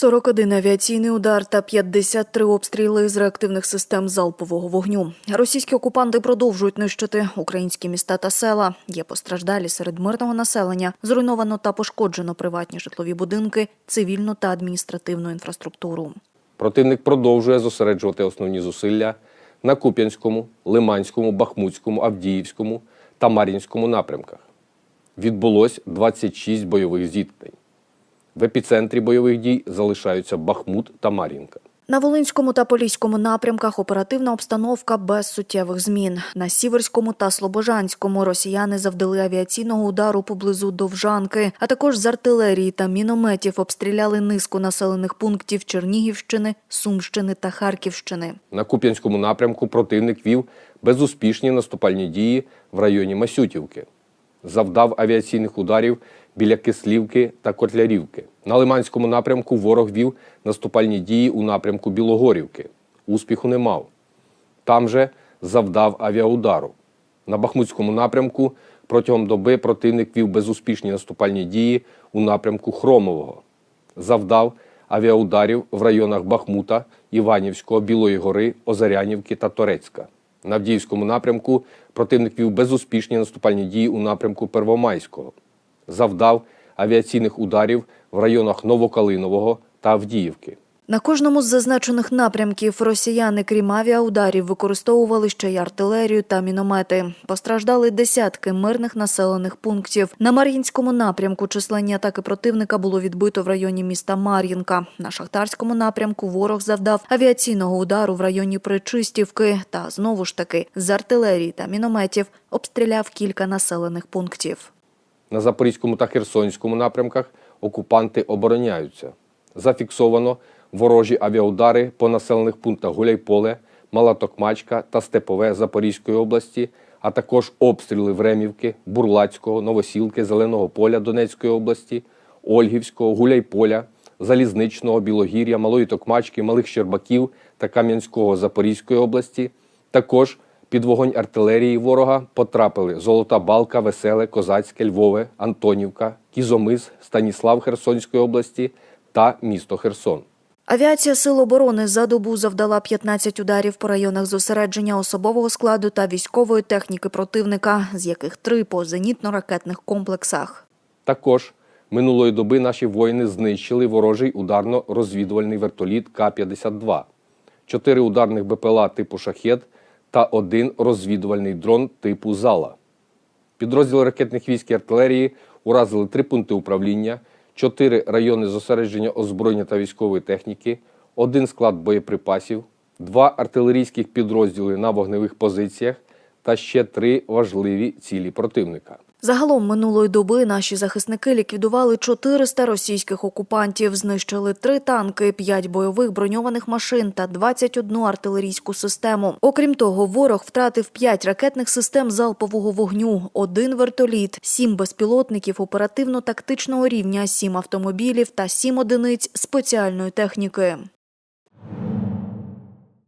41 авіаційний удар та 53 обстріли з реактивних систем залпового вогню. Російські окупанти продовжують нищити українські міста та села. Є постраждалі серед мирного населення. Зруйновано та пошкоджено приватні житлові будинки, цивільну та адміністративну інфраструктуру. Противник продовжує зосереджувати основні зусилля на Куп'янському, Лиманському, Бахмутському, Авдіївському та Мар'їнському напрямках. Відбулось 26 бойових зіткнень. В епіцентрі бойових дій залишаються Бахмут та Мар'їнка. На Волинському та Поліському напрямках оперативна обстановка без суттєвих змін. На Сіверському та Слобожанському росіяни завдали авіаційного удару поблизу Довжанки, а також з артилерії та мінометів обстріляли низку населених пунктів Чернігівщини, Сумщини та Харківщини. На Куп'янському напрямку противник вів безуспішні наступальні дії в районі Масютівки. Завдав авіаційних ударів біля Кислівки та Котлярівки. На Лиманському напрямку ворог вів наступальні дії у напрямку Білогорівки. Успіху не мав. Там же завдав авіаудару. На Бахмутському напрямку протягом доби противник вів безуспішні наступальні дії у напрямку Хромового. Завдав авіаударів в районах Бахмута, Іванівського, Білої гори, Озарянівки та Торецька. На Авдіївському напрямку противник вів безуспішні наступальні дії у напрямку Первомайського. Завдав авіаційних ударів в районах Новокалинового та Авдіївки. На кожному з зазначених напрямків росіяни, крім авіаударів, використовували ще й артилерію та міномети. Постраждали десятки мирних населених пунктів. На Мар'їнському напрямку численні атаки противника було відбито в районі міста Мар'їнка. На Шахтарському напрямку ворог завдав авіаційного удару в районі Причистівки та знову ж таки з артилерії та мінометів обстріляв кілька населених пунктів. На Запорізькому та Херсонському напрямках окупанти обороняються. Зафіксовано ворожі авіаудари по населених пунктах Гуляйполе, Мала Токмачка та Степове Запорізької області, а також обстріли Времівки, Бурлацького, Новосілки, Зеленого поля Донецької області, Ольгівського, Гуляйполя, Залізничного, Білогір'я, Малої Токмачки, Малих Щербаків та Кам'янського Запорізької області. Також під вогонь артилерії ворога потрапили Золота Балка, Веселе, Козацьке, Львове, Антонівка, Кізомис, Станіслав Херсонської області та місто Херсон. Авіація Сил оборони за добу завдала 15 ударів по районах зосередження особового складу та військової техніки противника, з яких три по зенітно-ракетних комплексах. Також минулої доби наші воїни знищили ворожий ударно-розвідувальний вертоліт К-52, чотири ударних БПЛА типу «Шахет» та один розвідувальний дрон типу «Зала». Підрозділи ракетних військ і артилерії уразили три пункти управління, чотири райони зосередження озброєння та військової техніки, один склад боєприпасів, два артилерійських підрозділи на вогневих позиціях та ще три важливі цілі противника. Загалом минулої доби наші захисники ліквідували 400 російських окупантів, знищили три танки, 5 бойових броньованих машин та 21 артилерійську систему. Окрім того, ворог втратив 5 ракетних систем залпового вогню, один вертоліт, 7 безпілотників оперативно-тактичного рівня, 7 автомобілів та 7 одиниць спеціальної техніки.